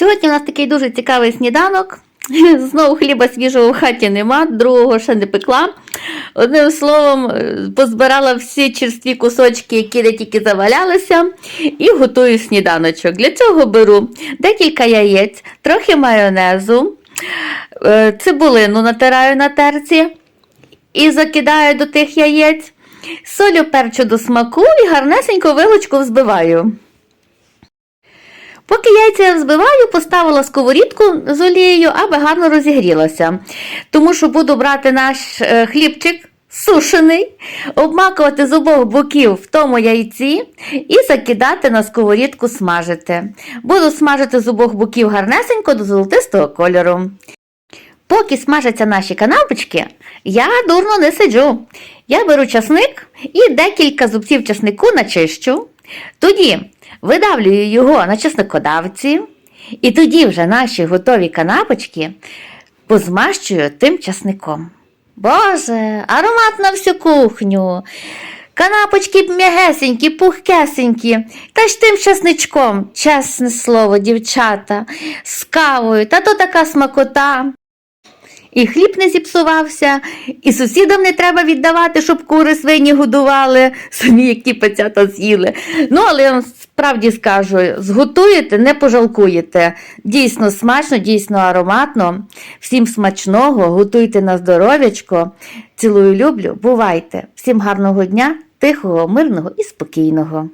Сьогодні у нас такий дуже цікавий сніданок. Знову хліба свіжого в хаті нема, другого ще не пекла. Одним словом, е, позбирала всі черстві кусочки, які де тільки завалялися, і готую сніданочок. Для цього беру декілька яєць, трохи майонезу, е, цибулину натираю на терці і закидаю до тих яєць, солю перчу до смаку і гарнесенько вилочку взбиваю. Поки яйця взбиваю, поставила сковорідку з олією, аби гарно розігрілася. Тому що буду брати наш е, хлібчик сушений, обмакувати з обох боків в тому яйці і закидати на сковорідку смажити. Буду смажити з обох боків гарнесенько до золотистого кольору. Поки смажаться наші канапочки, я дурно не сиджу. Я беру часник і декілька зубців часнику начищу. Тоді видавлюю його на часникодавці, і тоді вже наші готові канапочки позмащую тим часником. Боже, аромат на всю кухню. Канапочки м'ягесенькі, пухкесенькі, та ж тим часничком, чесне слово, дівчата, з кавою, та то така смакота. І хліб не зіпсувався, і сусідам не треба віддавати, щоб кури свині годували, самі як ті пецята з'їли. Ну, але я вам справді скажу, зготуєте, не пожалкуєте. Дійсно смачно, дійсно ароматно. Всім смачного, готуйте на здоров'ячко. Цілую люблю, бувайте. Всім гарного дня, тихого, мирного і спокійного.